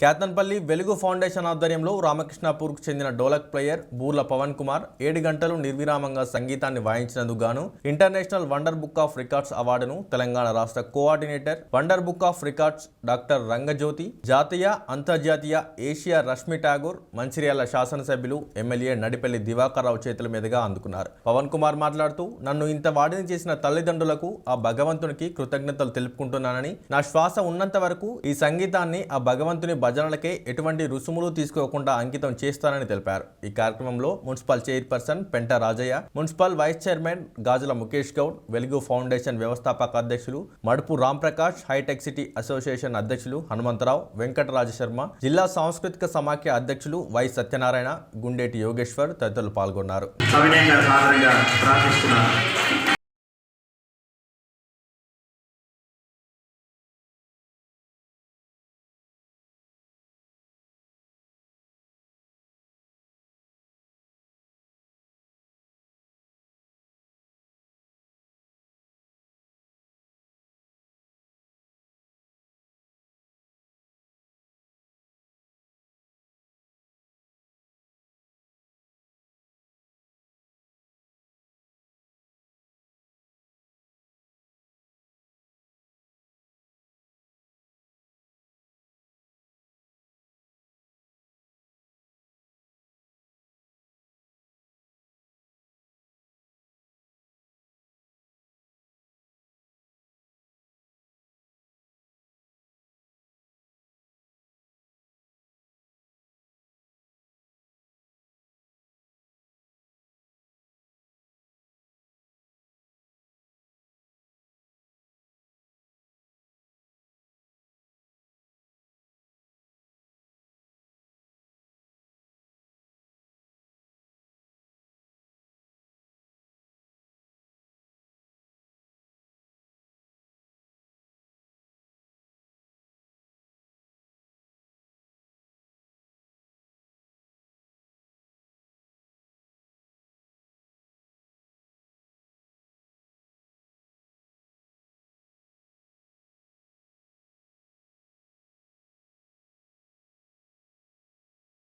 కేతన్పల్లి వెలుగు ఫౌండేషన్ ఆధ్వర్యంలో రామకృష్ణాపూర్కు చెందిన డోలక్ ప్లేయర్ బూర్ల పవన్ కుమార్ ఏడు గంటలు నిర్విరామంగా సంగీతాన్ని వాయించినందుకు గాను international wonder book of records అవార్డును తెలంగాణ రాష్ట్ర coordinator wonder book of records doctor Rangajyothi జాతీయ అంతర్జాతీయ ఏషియా రష్మి ఠాగూర్ మంచిర్యాల శాసనసభ్యులు ఎమ్మెల్యే నడిపల్లి దివాకర్రావు చేతుల మీదుగా అందుకున్నారు. పవన్ కుమార్ మాట్లాడుతూ నన్ను ఇంత వాడిని చేసిన తల్లిదండ్రులకు ఆ భగవంతునికి కృతజ్ఞతలు తెలుపుకుంటున్నానని నా శ్వాస ఉన్నంత వరకు ఈ సంగీతాన్ని ఆ భగవంతుని భజనలకే ఎటువంటి రుసుములు తీసుకోకుండా అంకితం చేస్తానని తెలిపారు. ఈ కార్యక్రమంలో municipal chairperson Penta Rajaiah municipal vice chairman Gajula Mukesh Goud Velugu foundation వ్యవస్థాపక అధ్యక్షులు Madupu Ramprakash hitech city association అధ్యక్షులు హనుమంతరావు వెంకటరాజ శర్మ జిల్లా సాంస్కృతిక సమాఖ్య అధ్యక్షులు వై సత్యనారాయణ గుండేటి యోగేశ్వర్ తదితరులు పాల్గొన్నారు.